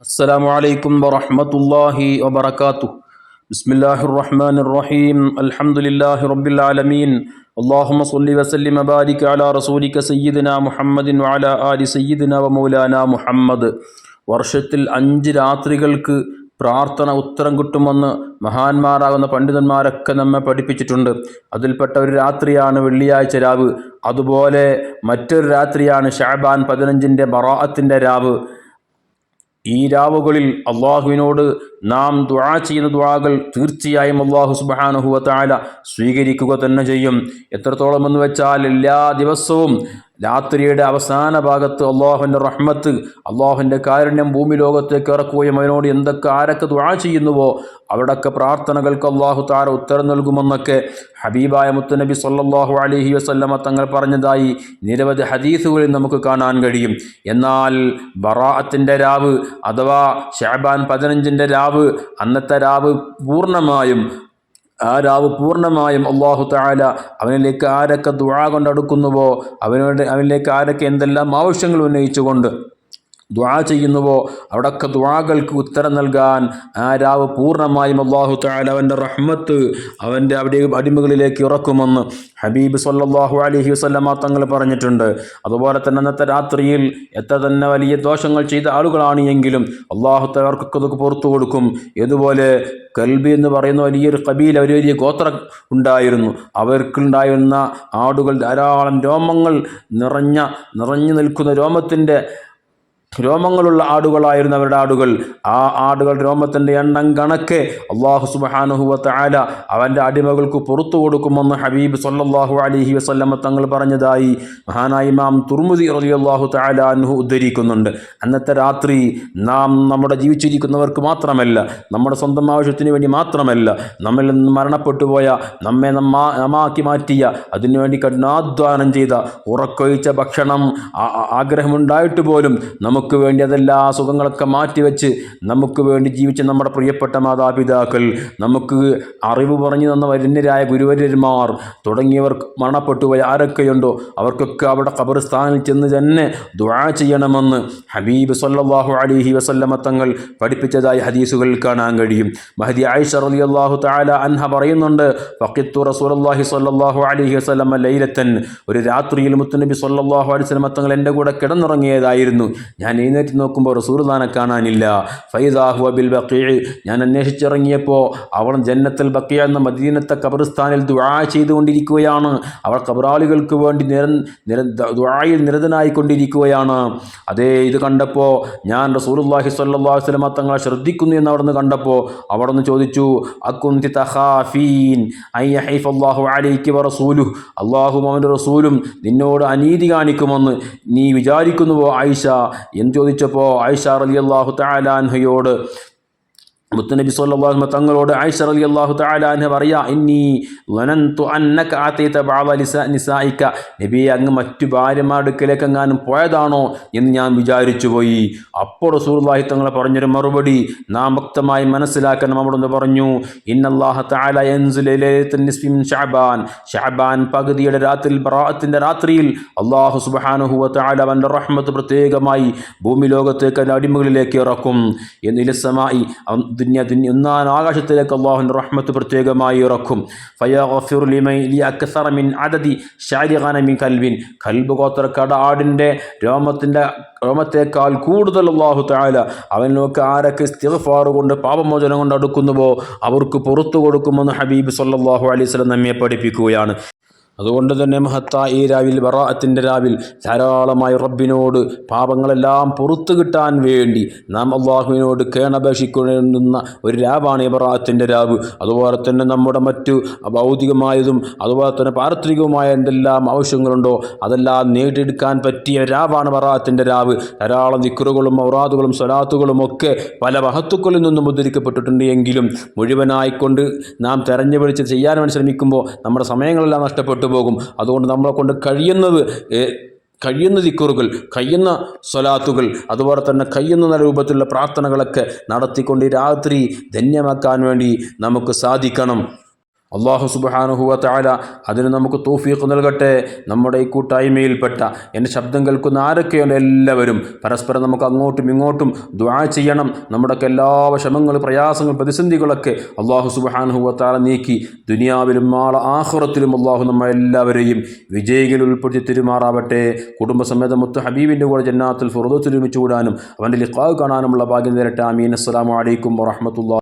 السلام عليكم ورحمة الله وبركاته بسم الله الرحمن الرحيم الحمد لله رب العالمين اللهم صل وسلم وبارك على رسولك سيدنا محمد وعلى آل سيدنا ومولانا محمد വർഷത്തിൽ അഞ്ച് രാത്രികൾക്ക് പ്രാർത്ഥന ഉത്തരം കിട്ടുമെന്ന് മഹാന്മാരാകുന്ന പണ്ഡിതന്മാരൊക്കെ നമ്മെ പഠിപ്പിച്ചിട്ടുണ്ട് അതിൽപ്പെട്ട ഒരു രാത്രിയാണ് വെള്ളിയാഴ്ച രാവ് അതുപോലെ മറ്റൊരു രാത്രിയാണ് ഷാബാൻ പതിനഞ്ചിൻ്റെ ബറാഅത്തിൻ്റെ രാവ് ഈ രാവുകളിൽ അള്ളാഹുവിനോട് നാം ദുആ ചെയ്യുന്ന ദുആകൾ തീർച്ചയായും അള്ളാഹു സുബാനുഹുവ താല സ്വീകരിക്കുക തന്നെ ചെയ്യും. എത്രത്തോളം എന്ന് വെച്ചാൽ എല്ലാ ദിവസവും രാത്രിയുടെ അവസാന ഭാഗത്ത് അള്ളാഹുവിന്റെ റഹ്മത്ത് അള്ളാഹുവിന്റെ കാരുണ്യം ഭൂമി ലോകത്തേക്ക് ഇറക്കുകയും അവനോട് എന്തൊക്കെ ആരൊക്കെ ദുആ ചെയ്യുന്നുവോ അവിടൊക്കെ പ്രാർത്ഥനകൾക്ക് അള്ളാഹു താര ഉത്തരം നൽകുമെന്നൊക്കെ ഹബീബായ മുത്തുനബി സല്ലാഹു അലഹി വസല്ലമ തങ്ങൾ പറഞ്ഞതായി നിരവധി ഹദീസുകളിൽ നമുക്ക് കാണാൻ കഴിയും. എന്നാൽ ബറാഅത്തിന്റെ രാവ് അഥവാ ഷാബാൻ പതിനഞ്ചിന്റെ രാവ് അന്നത്തെ രാവ് പൂർണമായും ആ രാവ് പൂർണമായും അള്ളാഹു താല അവനിലേക്ക് ആരൊക്കെ ദുആ കൊണ്ടടുക്കുന്നുവോ അവനോട് അവനിലേക്ക് ആരൊക്കെ എന്തെല്ലാം ആവശ്യങ്ങൾ ഉന്നയിച്ചുകൊണ്ട് ദ്വാ ചെയ്യുന്നുവോ? അവിടൊക്കെ ദ്വാകൾക്ക് ഉത്തരം നൽകാൻ ആ രാവ് പൂർണമായും അള്ളാഹു താല അവന്റെ റഹ്മത്ത് അവന്റെ അവിടെ അടിമകളിലേക്ക് ഇറക്കുമെന്ന് ഹബീബ് സല്ലാഹു അലഹി വസ്ലമ തങ്ങൾ പറഞ്ഞിട്ടുണ്ട്. അതുപോലെ തന്നെ അന്നത്തെ രാത്രിയിൽ എത്ര തന്നെ വലിയ ദോഷങ്ങൾ ചെയ്ത ആളുകളാണ് എങ്കിലും അള്ളാഹു തവർക്കൊക്കെ പുറത്തു കൊടുക്കും. ഇതുപോലെ കൽബി എന്ന് പറയുന്ന വലിയൊരു കബീൽ ഒരു വലിയ ഗോത്ര ഉണ്ടായിരുന്നു. അവർക്കുണ്ടായിരുന്ന ആടുകൾ ധാരാളം രോമങ്ങൾ നിറഞ്ഞ നിറഞ്ഞു നിൽക്കുന്ന രോമത്തിന്റെ രോമങ്ങളുള്ള ആടുകളായിരുന്നു അവരുടെ ആടുകൾ. ആ ആടുകൾ രോമത്തിന്റെ എണ്ണം കണക്ക് അള്ളാഹു സുബാനുഹുവത്ത് ആല അവന്റെ അടിമകൾക്ക് പുറത്തു കൊടുക്കുമെന്ന് ഹബീബ് സല്ലാഹു അലിഹി വസ്ല്ലമ്മ തങ്ങൾ പറഞ്ഞതായി മഹാനായി ഇമാം തുർമുദി റലി അള്ളാഹു അനുഹു ഉദ്ധരിക്കുന്നുണ്ട്. അന്നത്തെ രാത്രി നാം നമ്മുടെ ജീവിച്ചിരിക്കുന്നവർക്ക് മാത്രമല്ല നമ്മുടെ സ്വന്തം ആവശ്യത്തിന് വേണ്ടി മാത്രമല്ല നമ്മിൽ നിന്ന് മരണപ്പെട്ടു പോയ നമ്മെ നമ്മാ നമാക്കി മാറ്റിയ അതിനുവേണ്ടി കഠിനാധ്വാനം ചെയ്ത ഉറക്കൊഴിച്ച ഭക്ഷണം ആഗ്രഹമുണ്ടായിട്ട് പോലും നമുക്ക് നമുക്ക് വേണ്ടി അതെല്ലാ സുഖങ്ങളൊക്കെ മാറ്റിവെച്ച് നമുക്ക് വേണ്ടി ജീവിച്ച നമ്മുടെ പ്രിയപ്പെട്ട മാതാപിതാക്കൾ നമുക്ക് അറിവ് പറഞ്ഞു തന്ന വരുന്നരായ ഗുരുവര്യന്മാർ തുടങ്ങിയവർ മരണപ്പെട്ടുപോയ ആരൊക്കെയുണ്ടോ അവർക്കൊക്കെ അവിടെ ഖബർസ്ഥാനിൽ ചെന്ന് തന്നെ ദുആ ചെയ്യണമെന്ന് ഹബീബ് സല്ലാഹു അലിഹി വസല്ലമ തങ്ങൾ പഠിപ്പിച്ചതായി ഹദീസുകളിൽ കാണാൻ കഴിയും. മഹദി ആയിഷ റലി അള്ളാഹു താല അൻഹ പറയുന്നുണ്ട് ഫക്കിത്തു റസൂലി സല്ലാഹു അലിഹി വസ്ലമ ലൈലത്തൻ. ഒരു രാത്രിയിൽ മുത്തുനബി സല്ലാഹു അലൈഹി സ്വലമ തങ്ങൾ എന്റെ കൂടെ കിടന്നുറങ്ങിയതായിരുന്നു. ഞാൻ ഞാൻ എഴുന്നേറ്റ് നോക്കുമ്പോൾ റസൂർദാനെ കാണാനില്ല. ഫൈദാഹു അബിൽ ബക്കീ ഞാൻ അന്വേഷിച്ചിറങ്ങിയപ്പോൾ അവൾ ജന്നത്തിൽ ബക്കിയ എന്ന മദീനത്തെ കബറിസ്ഥാനിൽ ദുആ ചെയ്തുകൊണ്ടിരിക്കുകയാണ്. അവൾ കബറാളികൾക്ക് വേണ്ടി നിര നിര ദുആയിൽ നിരതനായിക്കൊണ്ടിരിക്കുകയാണ്. അതേ ഇത് കണ്ടപ്പോൾ ഞാൻ റസൂലുള്ളാഹി സ്വല്ലല്ലാഹു അലൈഹി വസല്ലം തങ്ങളെ ശ്രദ്ധിക്കുന്നു എന്ന് അവിടെ നിന്ന് കണ്ടപ്പോൾ അവിടെ നിന്ന് ചോദിച്ചു അക്കുന്തി തഹാഫീൻ അള്ളാഹു അലൈക്ക് റസൂലു അള്ളാഹു അവന്റെ റസൂലും നിന്നോട് അനീതി കാണിക്കുമെന്ന് നീ വിചാരിക്കുന്നുവോ ആയിഷ? എന്ന് ചോദിച്ചപ്പോൾ ആയിഷ അലി അള്ളാഹു താലാൻഹയോട് മുത്തുനബി സല്ലല്ലാഹു തങ്ങളോട് ആയിഷ അലി അള്ളാഹു അൻഹ പറയാ ഇന്നി ലനന്തു അന്നക ആതൈത ബഅദ നിസായിക്ക നിസായിക നബി അങ്ങ് മറ്റു ഭാര്യമാരുടെ എങ്ങാനും പോയതാണോ എന്ന് ഞാൻ വിചാരിച്ചു പോയി അപ്പോൾ റസൂലുള്ളാഹി തങ്ങളെ പറഞ്ഞൊരു മറുപടി നാം വ്യക്തമായി മനസ്സിലാക്കണം. അവിടെ പറഞ്ഞു ഇന്നല്ലാഹ ശഅബാൻ. പകുതിയുടെ രാത്രിയിൽ ബറാഅത്തിന്റെ രാത്രിയിൽ അള്ളാഹു സുബ്ഹാനഹു വ തആല അവന്റെ റഹ്മത്ത് പ്രത്യേകമായി ഭൂമി ലോകത്തേക്ക് അടിമകളിലേക്ക് ഇറക്കും. എന്നിലസമായി ദുന്യ ദുന്യ ഒന്നാൻ ആകാശത്തിലേക്ക് അള്ളാഹുവിന്റെ റഹ്മത്ത് പ്രത്യേകമായി ഇറക്കും ഫയാഫിർ ലിമൈ ലി അക്സറ മിൻ അദതി ഷാരിഖാന മിൻ കൽവിൻ കൽബ് ഗോത്രക്കട ആടിന്റെ രോമത്തിന്റെ രോമത്തേക്കാൾ കൂടുതൽ അള്ളാഹു താല നോക്ക് ആരൊക്കെ സ്ഥിർഫാർ കൊണ്ട് പാപമോചനം കൊണ്ട് അടുക്കുന്നുവോ അവർക്ക് പുറത്തു കൊടുക്കുമെന്ന് ഹബീബ് സല്ലാഹു അലൈഹി നമ്മെ പഠിപ്പിക്കുകയാണ്. അതുകൊണ്ട് തന്നെ മഹത്ത ഈ രാവിൽ ബറാഅത്തിന്റെ രാവിൽ ധാരാളമായി റബ്ബിനോട് പാപങ്ങളെല്ലാം പുറത്തു കിട്ടാൻ വേണ്ടി നാം അള്ളാഹുവിനോട് കേണപേക്ഷിക്കുന്ന ഒരു രാവാണ് ഈ ബറാഅത്തിന്റെ രാവ്. അതുപോലെ തന്നെ നമ്മുടെ മറ്റു ഭൗതികമായതും അതുപോലെ തന്നെ പാരത്രികവുമായ എന്തെല്ലാം ആവശ്യങ്ങളുണ്ടോ അതെല്ലാം നേടിയെടുക്കാൻ പറ്റിയ രാവാണ് ബറാഅത്തിന്റെ രാവ്. ധാരാളം ദിക്കറുകളും ഔറാദുകളും സ്വലാത്തുകളും ഒക്കെ പല മഹത്തുക്കളിൽ നിന്നും ഉദ്ധരിക്കപ്പെട്ടിട്ടുണ്ട് എങ്കിലും മുഴുവനായിക്കൊണ്ട് നാം തെരഞ്ഞുപിടിച്ച് ചെയ്യാൻ വേണ്ടി ശ്രമിക്കുമ്പോൾ നമ്മുടെ സമയങ്ങളെല്ലാം നഷ്ടപ്പെട്ടു പോകും അതുകൊണ്ട് നമ്മളെ കൊണ്ട് കഴിയുന്നത് കഴിയുന്ന ദിക്കുറുകൾ കഴിയുന്ന സ്വലാത്തുകൾ അതുപോലെ തന്നെ കഴിയുന്ന രൂപത്തിലുള്ള പ്രാർത്ഥനകളൊക്കെ നടത്തിക്കൊണ്ട് രാത്രി ധന്യമാക്കാൻ വേണ്ടി നമുക്ക് സാധിക്കണം. അള്ളാഹു സുബാനുഹുവ താല അതിന് നമുക്ക് തോഫീക്ക് നൽകട്ടെ. നമ്മുടെ ഈ കൂട്ടായ്മയിൽപ്പെട്ട എന്റെ ശബ്ദം കേൾക്കുന്ന ആരൊക്കെയുണ്ട് എല്ലാവരും പരസ്പരം നമുക്ക് അങ്ങോട്ടും ഇങ്ങോട്ടും ദ്വാ ചെയ്യണം. നമ്മുടെയൊക്കെ എല്ലാ വിഷമങ്ങൾ പ്രയാസങ്ങൾ പ്രതിസന്ധികളൊക്കെ അള്ളാഹു സുബാനുഹുവ താല നീക്കി ദുനിയാവിലും നാളെ ആഹുറത്തിലും അള്ളാഹു നമ്മ എല്ലാവരെയും വിജയികൾ ഉൾപ്പെടുത്തി തിരുമാറാവട്ടെ. കുടുംബസമേതം മുത്ത് ഹബീബിന്റെ കൂടെ ജന്നാത്തിൽ ഫുറദത്തിൽ ഒരുമിച്ച് കൂടാനും അവന്റെ ലിഖാവ് കാണാനുമുള്ള ഭാഗ്യം നേരട്ടെ. അമീൻ അസ്സലാമു അലൈക്കും വറഹമത്തുള്ള